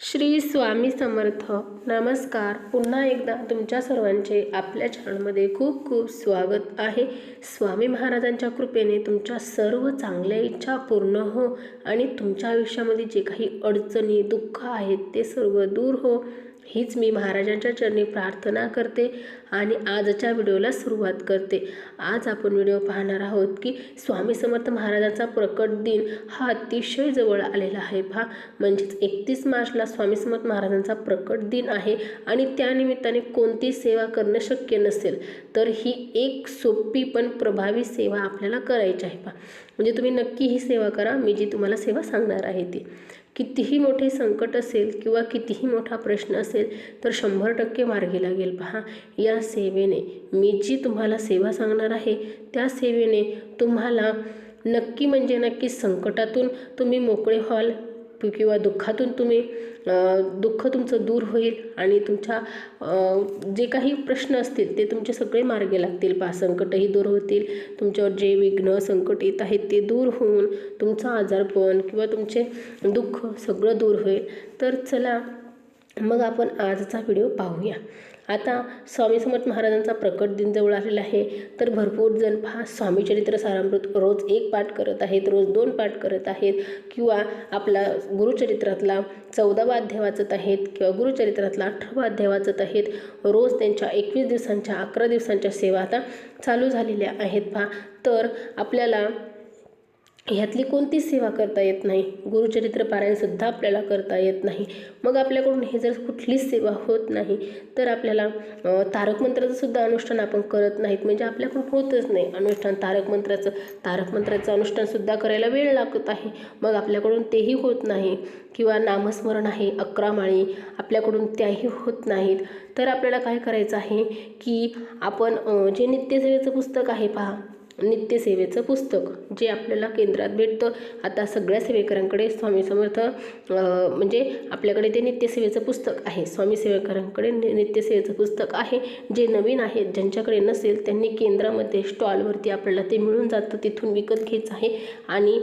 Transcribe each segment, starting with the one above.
श्री स्वामी समर्थ. नमस्कार. पुन्हा एकदा तुमच्या सर्वांचे आपल्या चॅनलमध्ये खूप खूप स्वागत आहे. स्वामी महाराजांच्या कृपेने तुमच्या सर्व चांगल्या इच्छा पूर्ण हो आणि तुमच्या आयुष्यामध्ये जे काही अडचणी दुःख आहेत ते सर्व दूर हो. हीच मी महाराजांच्या चरणी प्रार्थना करते आणि आजच्या व्हिडिओला सुरुवात करते. आज आपण व्हिडिओ पाहणार आहोत की स्वामी समर्थ महाराजांचा प्रकट दिन हा अतिशय जवळ आलेला आहे पहा. म्हणजेच एकतीस मार्चला स्वामी समर्थ महाराजांचा प्रकट दिन आहे आणि त्यानिमित्ताने कोणती सेवा करणं शक्य नसेल तर ही एक सोपी पण प्रभावी सेवा आपल्याला करायची आहे पहा. म्हणजे तुम्ही नक्की ही सेवा करा मी जी तुम्हाला सेवा सांगणार आहे ती. कितीही मोठे संकट असेल किंवा कितीही मोठा प्रश्न असेल तर शंभर टक्के मार्गी लागेल. पहा या सेवेने मी जी तुम्हाला सेवा सांगणार आहे त्या सेवेने तुम्हाला नक्की म्हणजे नक्की संकटातून तुम्ही मोकळे व्हाल. किंवा दुःखातून तुम्ही दुःख तुमचं दूर होईल आणि तुमच्या जे काही प्रश्न असतील ते तुमचे सगळे मार्गे लागतील. पा संकटही दूर होतील. तुमच्यावर जे विघ्न संकट येत आहेत ते दूर होऊन तुमचं आजारपण किंवा तुमचे दुःख सगळं दूर होईल. तर चला मग आपण आजचा व्हिडिओ पाहूया. आता स्वामी समर्थ महाराजांचा प्रकट दिन जवळ आलेला आहे तर भरपूर जण पहा स्वामीचरित्र सारामृत रोज एक पाठ करत आहेत रोज दोन पाठ करत आहेत किंवा आपला गुरुचरित्रातला चौदावा अध्याय वाचत आहेत किंवा गुरुचरित्रातला अठरावा अध्याय वाचत आहेत रोज त्यांच्या एकवीस दिवसांच्या अकरा दिवसांच्या सेवा आता चालू झालेल्या आहेत पहा. तर आपल्याला ह्यातली कोणतीच सेवा करता येत नाही. गुरुचरित्र पारायणसुद्धा आपल्याला करता येत नाही. मग आपल्याकडून हे जर कुठलीच सेवा होत नाही तर आपल्याला तारक अनुष्ठान आपण करत नाहीत. म्हणजे आपल्याकडून होतच नाही अनुष्ठान. तारक मंत्राचं तारक मंत्राचं अनुष्ठानसुद्धा करायला वेळ लागत आहे. मग आपल्याकडून तेही होत नाही. किंवा नामस्मरण आहे अकरा माळी आपल्याकडून त्याही होत नाहीत. तर आपल्याला काय करायचं आहे की आपण जे नित्यसेवेचं पुस्तक आहे पहा. नित्यसेवेचं पुस्तक जे आपल्याला केंद्रात भेटतं. आता सगळ्या सेवेकरांकडे स्वामी समर्थ म्हणजे आपल्याकडे ते नित्यसेवेचं पुस्तक आहे. स्वामी सेवेकरांकडे नित्यसेवेचं पुस्तक आहे जे नवीन आहेत ज्यांच्याकडे नसेल त्यांनी केंद्रामध्ये स्टॉलवरती आपल्याला ते मिळून जातं तिथून विकत घ्यायचं आहे. आणि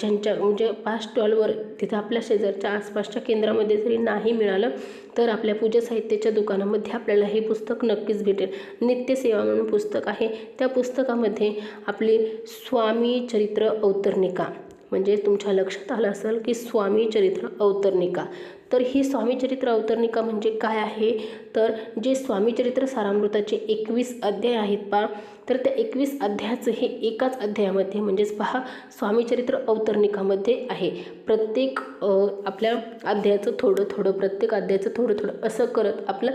ज्यांच्या म्हणजे पाच स्टॉलवर तिथं आपल्या शेजारच्या आसपासच्या केंद्रामध्ये जरी नाही मिळालं तर आपल्या पूजा साहित्याच्या दुकानामध्ये आपल्याला हे पुस्तक नक्कीच भेटेल. नित्यसेवा म्हणून पुस्तक आहे. त्या पुस्तकामध्ये आपली स्वामी चरित्र अवतरणिका. म्हणजे तुमच्या लक्षात आलं असेल की स्वामी चरित्र अवतरणिका. तर ही स्वामी चरित्र अवतरणिका म्हणजे काय आहे? तर जे स्वामी चरित्र सारामृताचे एकवीस अध्याय आहेत पा तर त्या एकवीस अध्यायाचं हे एकाच अध्यायामध्ये म्हणजेच पहा स्वामीचरित्र अवतरणिकामध्ये आहे. प्रत्येक आपल्या अध्यायाचं थोडं थोडं प्रत्येक अध्यायाचं थोडं थोडं असं करत आपलं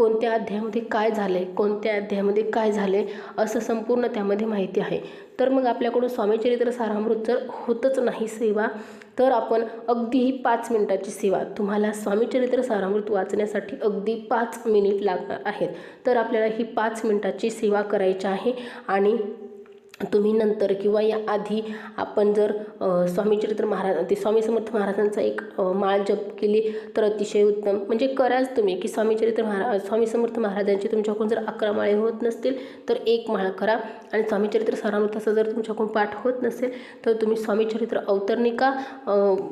कोणत्या अध्यायामध्ये काय झालं आहे कोणत्या अध्यायामध्ये काय झालं आहे असं संपूर्ण त्यामध्ये माहिती आहे. तर मग आपल्याकडून स्वामीचरित्र सारामृत जर होतच नाही सेवा तर आपण अगदी ही पाच मिनिटाची सेवा. तुम्हाला स्वामीचरित्र सारामृत वाचण्यासाठी अगदी पाच मिनिट लागणार आहेत. तर आपल्याला ही पाच मिनिटाची सेवा करायची आहे आणि तुम्ही नंतर किंवा या आधी आपण जर स्वामीचरित्र महाराज ते स्वामी समर्थ महाराजांचा एक माळ जप केली तर अतिशय उत्तम. म्हणजे कराच तुम्ही की स्वामीचरित्र महारा स्वामी समर्थ महाराजांचे तुमच्याकडून जर अकरा माळे होत नसतील तर एक माळ करा. आणि स्वामीचरित्र सारामृताचा जर तुमच्याकडून पाठ होत नसेल तर तुम्ही स्वामीचरित्र अवतरणिका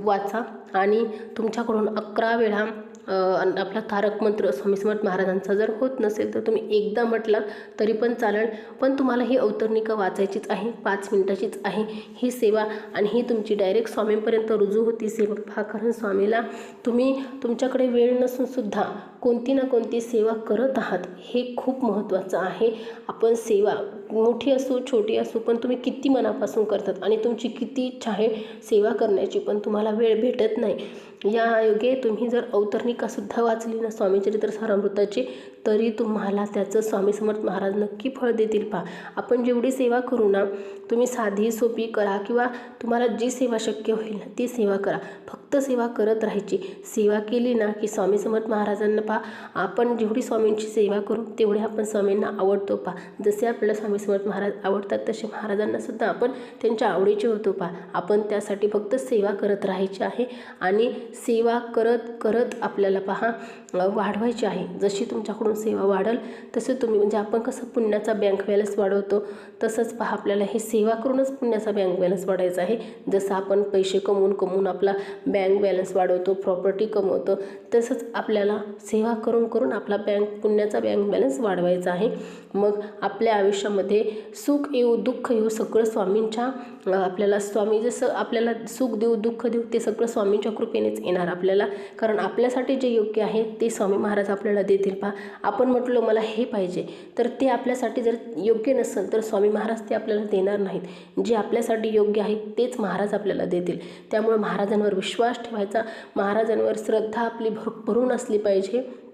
वाचा. आणि तुमच्याकडून अकरा वेळा आपला तारक मंत्र स्वामी समर्थ महाराजांचा जर होत नसेल तर तुम्ही एकदा म्हटला तरी पण चालेल. पण तुम्हाला ही अवतरणिका वाचायचीच आहे पाच मिनटाचीच आहे. ही सेवा आणि ही तुमची डायरेक्ट स्वामींपर्यंत रुजू होती. सेवा हा कारण स्वामीला तुम्ही तुमच्याकडे वेळ नसूनसुद्धा कोणती ना कोणती सेवा करत आहात हे खूप महत्त्वाचं आहे. आपण सेवा मोठी असो छोटी असो पण तुम्ही किती मनापासून करतात आणि तुमची किती इच्छा आहे सेवा करण्याची पण तुम्हाला वेळ भेटत नाही. या योगे तुम्ही जर अवतरणिकासुद्धा वाचली ना स्वामीचरित्र सारामृताची तरी तुम्हाला त्याचं स्वामी समर्थ महाराज नक्की फळ देतील पहा. आपण जेवढी सेवा करू ना तुम्ही साधी सोपी करा किंवा तुम्हाला जी सेवा शक्य होईल ना ती सेवा करा. फक्त सेवा करत राहायची. सेवा केली ना की स्वामी समर्थ महाराजांना पहा. आपण जेवढी स्वामींची सेवा करू तेवढे आपण स्वामींना आवडतो पहा. जसे आपल्याला स्वामी समर्थ महाराज आवडतात तसे महाराजांना सुद्धा आपण त्यांच्या आवडीचे होतो पहा. आपण त्यासाठी फक्त सेवा करत राहायची आहे आणि सेवा करत करत आपल्याला पहा वाढवायची आहे. जशी तुमच्याकडून सेवा वाढल तसे तुम्ही म्हणजे आपण कसं पुण्याचा बँक बॅलन्स वाढवतो तसंच पहा आपल्याला हे सेवा करूनच पुण्याचा बँक बॅलन्स वाढायचा आहे. जसं आपण पैसे कमवून कमवून आपला बँक बॅलन्स वाढवतो प्रॉपर्टी कमवतो तसंच आपल्याला सेवा करून करून आपला बँक पुण्याचा बँक बॅलन्स वाढवायचा आहे. मग आपल्या आयुष्यामध्ये सुख येऊ दुःख येऊ सगळं स्वामींच्या आपल्याला स्वामी जसं आपल्याला सुख देऊ दुःख देऊ ते सगळं स्वामींच्या कृपेनेच येणार आपल्याला. कारण आपल्यासाठी जे योग्य आहे ते स्वामी महाराज आपल्याला देतील पहा. आपण म्हटलं मला हे पाहिजे. तर ते आपल्यासाठी जर योग्य नसेल तर स्वामी महाराज ते आपल्याला देणार नाहीत. जे आपल्यासाठी योग्य आहे तेच महाराज आपल्याला देतील. त्यामुळे महाराजांवर विश्वास ठेवायचा. महाराजांवर श्रद्धा आपली भर भरून असली पाहिजे.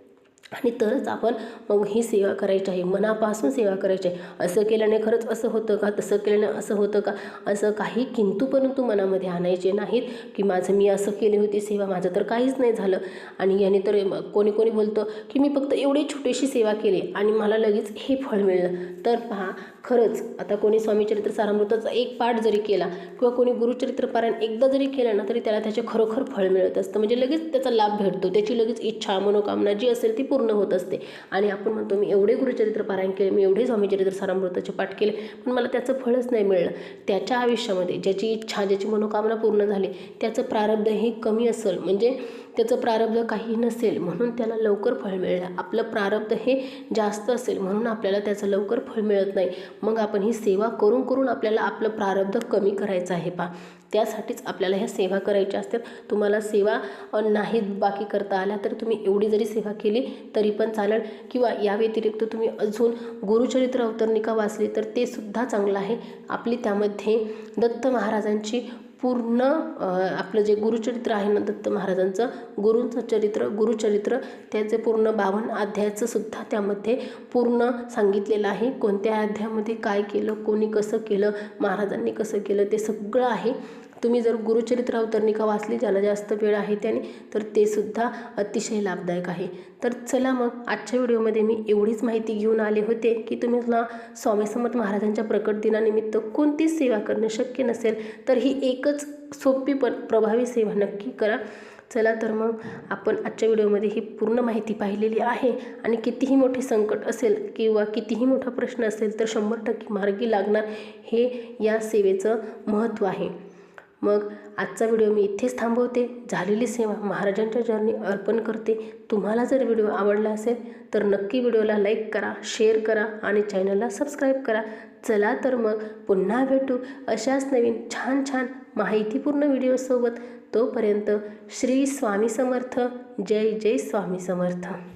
आणि तरच आपण मग ही सेवा करायची आहे मनापासून सेवा करायची आहे. असं केल्याने खरंच असं होतं का? तसं केल्याने असं होतं का? असं काही किंतू परंतु मनामध्ये आणायचे नाहीत की माझं मी असं केली होती सेवा माझं तर काहीच नाही झालं. आणि याने तर कोणी कोणी बोलतं की मी फक्त एवढी छोटीशी सेवा केली आणि मला लगेच हे फळ मिळलं. तर पहा खरंच आता कोणी स्वामीचरित्र सारामृताचा एक पाठ जरी केला किंवा कोणी गुरुचरित्र पारायण एकदा जरी केलं ना तरी त्याला त्याचे खरोखर फळ मिळत असतं. म्हणजे लगेच त्याचा लाभ भेटतो. त्याची लगेच इच्छा मनोकामना जी असेल ती पूर्ण होत असते. आणि आपण म्हणतो मी एवढे गुरुचरित्र पारायण केले मी एवढे स्वामीचरित्र सारामृताचे पाठ केले पण मला त्याचं फळच नाही मिळलं. त्याच्या आयुष्यामध्ये ज्याची इच्छा ज्याची मनोकामना पूर्ण झाली त्याचं प्रारब्ध हे कमी असेल. म्हणजे त्याचं प्रारब्ध काही नसेल म्हणून त्याला लवकर फळ मिळलं आपलं प्रारब्ध हे जास्त असेल म्हणून आपल्याला त्याचं लवकर फळ मिळत नाही. मग आपण ही सेवा करून करून आपल्याला आपलं प्रारब्ध कमी करायचं आहे पा त्यासाठीच आपल्याला ह्या सेवा करायच्या असतात. तुम्हाला सेवा नाही बाकी करता आल्या तर तुम्ही एवढी जरी सेवा केली तरी पण चालेल. किंवा या व्यतिरिक्त तुम्ही अजून गुरुचरित्र अवतरणिका वाचली तर ते सुद्धा चांगलं आहे. आपली त्यामध्ये दत्त महाराजांची पूर्ण आपलं जे गुरुचरित्र आहे ना दत्त महाराजांचं गुरूंचं चरित्र गुरुचरित्र त्याचे पूर्ण बावन्न अध्यायाचं सुद्धा त्यामध्ये पूर्ण सांगितलेलं आहे. कोणत्या अध्यायामध्ये काय केलं कोणी कसं केलं महाराजांनी कसं केलं ते सगळं आहे. तुम्ही जर गुरुचरित्र अवतरणिका वाचली ज्याला जास्त वेळ आहे त्याने तर ते सुद्धा अतिशय लाभदायक आहे. तर चला मग आजच्या व्हिडिओमध्ये मी एवढीच माहिती घेऊन आले होते की तुम्ही स्वामी समर्थ महाराजांच्या प्रकट दिनानिमित्त कोणतीच सेवा करणं शक्य नसेल तर ही एकच सोपी पण प्रभावी सेवा नक्की करा. चला तर मग आपण आजच्या व्हिडिओमध्ये ही पूर्ण माहिती पाहिलेली आहे. आणि कितीही मोठे संकट असेल किंवा कितीही मोठा प्रश्न असेल तर शंभर टक्के मार्गी लागणार हे या सेवेचं महत्त्व आहे. मग आजचा व्हिडिओ मी इथेच थांबवते. झालेली सेवा महाराजांच्या चरणी अर्पण करते. तुम्हाला जर व्हिडिओ आवडला असेल तर नक्की व्हिडिओला लाईक करा शेअर करा आणि चॅनलला सबस्क्राईब करा. चला तर मग पुन्हा भेटू अशाच नवीन छान छान माहितीपूर्ण व्हिडिओसोबत तोपर्यंत श्री स्वामी समर्थ. जय जय स्वामी समर्थ.